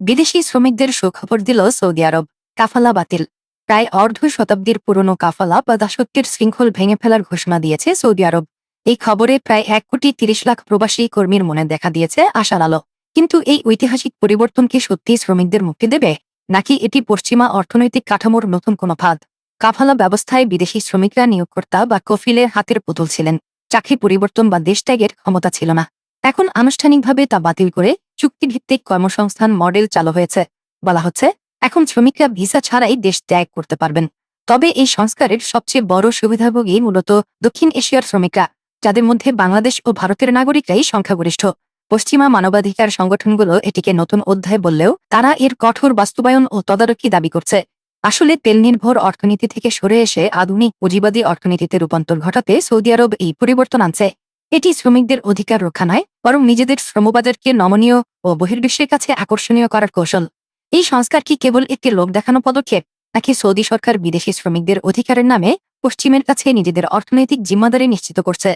বিদেশি শ্রমিকদের সুখবর দিল সৌদি আরব। কাফালা বাতিল। প্রায় অর্ধ শতাব্দীর পুরনো কাফালা বা দাসত্বের শৃঙ্খল ভেঙে ফেলার ঘোষণা দিয়েছে সৌদি আরব। এই খবরে প্রায় এক কোটি তিরিশ লাখ প্রবাসী কর্মীর মনে দেখা দিয়েছে আশার আলো। কিন্তু এই ঐতিহাসিক পরিবর্তন কি সত্যি শ্রমিকদের মুক্তি দেবে? নাকি এটি পশ্চিমা অর্থনৈতিক কাঠামোর নতুন কোনো ফাঁদ? কাফালা ব্যবস্থায় বিদেশি শ্রমিকরা নিয়োগকর্তা বা কফিলের হাতের পুতুল ছিলেন। চাকরি পরিবর্তন বা দেশ ত্যাগের ক্ষমতা ছিল না। এখন আনুষ্ঠানিকভাবে তা বাতিল করে চুক্তিভিত্তিক কর্মসংস্থান মডেল চালু হয়েছে। বলা হচ্ছে, এখন শ্রমিকরা ভিসা ছাড়াই দেশ ত্যাগ করতে পারবেন। তবে এই সংস্কারের সবচেয়ে বড় সুবিধাভোগী মূলত দক্ষিণ এশিয়ার শ্রমিকরা, যাদের মধ্যে বাংলাদেশ ও ভারতের নাগরিকরাই সংখ্যাগরিষ্ঠ। পশ্চিমা মানবাধিকার সংগঠনগুলো এটিকে নতুন অধ্যায় বললেও তারা এর কঠোর বাস্তবায়ন ও তদারকি দাবি করছে। আসলে তেল নির্ভর অর্থনীতি থেকে সরে এসে আধুনিক পুঁজিবাদী অর্থনীতিতে রূপান্তর ঘটাতে সৌদি আরব এই পরিবর্তন আনছে। এটি শ্রমিকদের অধিকার রক্ষা নয় বরং নিজেদের শ্রমবাজারকে নমনীয় ও বহির্বিশ্বের কাছে আকর্ষণীয় করার কৌশল। এই সংস্কার কি কেবল একটি লোক দেখানো পদক্ষেপ, নাকি সৌদি সরকার বিদেশি শ্রমিকদের অধিকারের নামে পশ্চিমের কাছে নিজেদের অর্থনৈতিক জিম্মাদারি নিশ্চিত করছে?